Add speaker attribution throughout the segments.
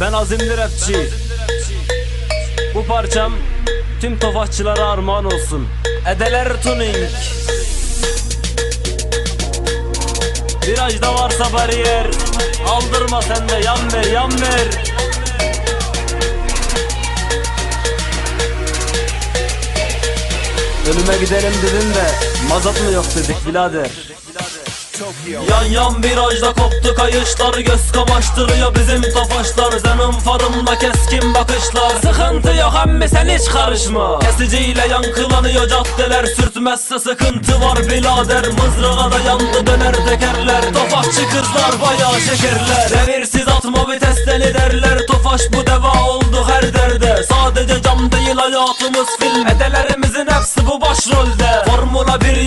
Speaker 1: Ben azimli rapçi. Bu parçam tüm tofaşçılara armağan olsun. Edeler tuning. Virajda varsa bariyer. Aldırma sen de yan ver yan ver. Ölüme gidelim dedin de mazot mu yok dedik birader Yan yan virajda koptu kayışlar Göz kamaştırıyor bizim tofaşlar Zenon farımda keskin bakışlar. Sıkıntı yok emmi sen hiç karışma. Kesiciyle yankılanıyor caddeler Sürtmezse sıkıntı var bilader Mızrağa dayandı döner tekerler. Tofaşçı kızlar bayağı şekerler. Devirsiz atma vitesteli derler. Tofaş bu deva oldu her derde. Sadece cam değil hayatımız film. Edelerimizin hepsi bu başrolde. Formula 1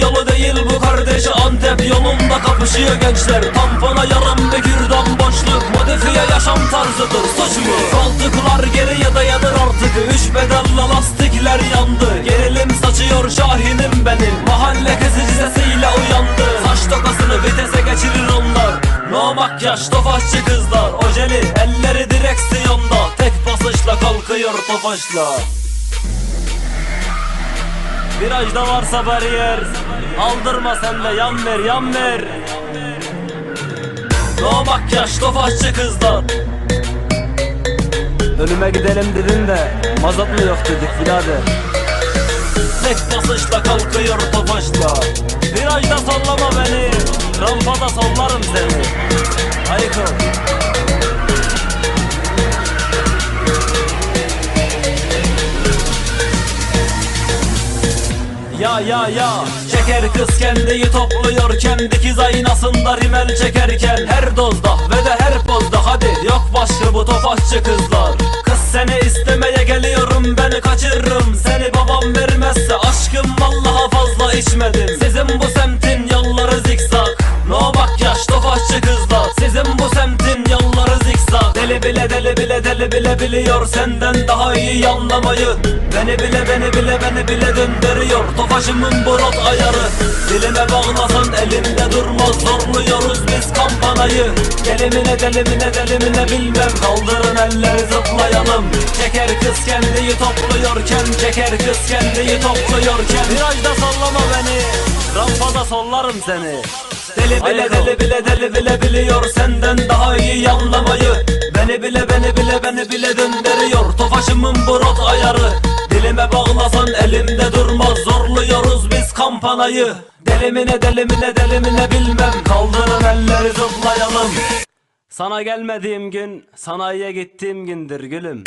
Speaker 1: kapışıyor gençler Tampona yarım bir kürdan boşluk. Modifiye yaşam tarzıdır suç mu? Koltuklar geriye dayanır artık. Üç pedalla lastikler yandı. Gerilim saçıyor şahinim benim. Mahalle kesici sesiyle uyandı. Saç tokasını vitese geçirir onlar. No makyaj tofaşçı kızlar. Ojeli elleri direksiyonda. Tek basışla kalkıyor tofaşla Virajda varsa bariyer. Aldırma sen de yan ver yan ver No makyaj tofaşçı kızlar. Ölüme gidelim dedin de Mazot mu yok dedik birader. Tek basışla kalkıyor tofaşla Virajda sallama beni Rampada sollarım seni. Ayıkıl Ya ya. Ya Çeker kız kendiyi topluyorken Dikiz aynasında rimel çekerken. Her dozda ve de her pozda Hadi yok başka bu tofaşçı kızlar. Kız seni istemeye geliyorum Ben kaçırırım. Seni babam vermezse Aşkım vallaha fazla içmedim. Sizin bu semtin yolları zikzak. No makyaj tofaşçı kızlar. Sizin bu semtin yolları zikzak. Deli bile deli bile deli bile biliyor Senden daha iyi anlamayı. Beni bile beni bile beni bile döndürüyor Tofaşımın burot ayarı. Dilime bağlasan elimde durmaz. Zorluyoruz biz kampanayı. Delimine delimine delimine bilmem. Kaldırın elleri zıplayalım. Çeker kız kendiyi topluyorken Çeker kız kendiyi topluyorken. Virajda sallama beni Rampada sollarım seni. Deli bile deli bile deli bile biliyor Senden daha iyi anlamayı. Beni bile beni bile beni bile döndürüyor. Tofaşımın brot ayarı Dilime bağlasan elimde durmaz. Zorluyoruz biz kampanayı. Delimine delimine delimine bilmem. Kaldırın elleri zıplayalım. Sana gelmediğim gün Sanayiye gittiğim gündür gülüm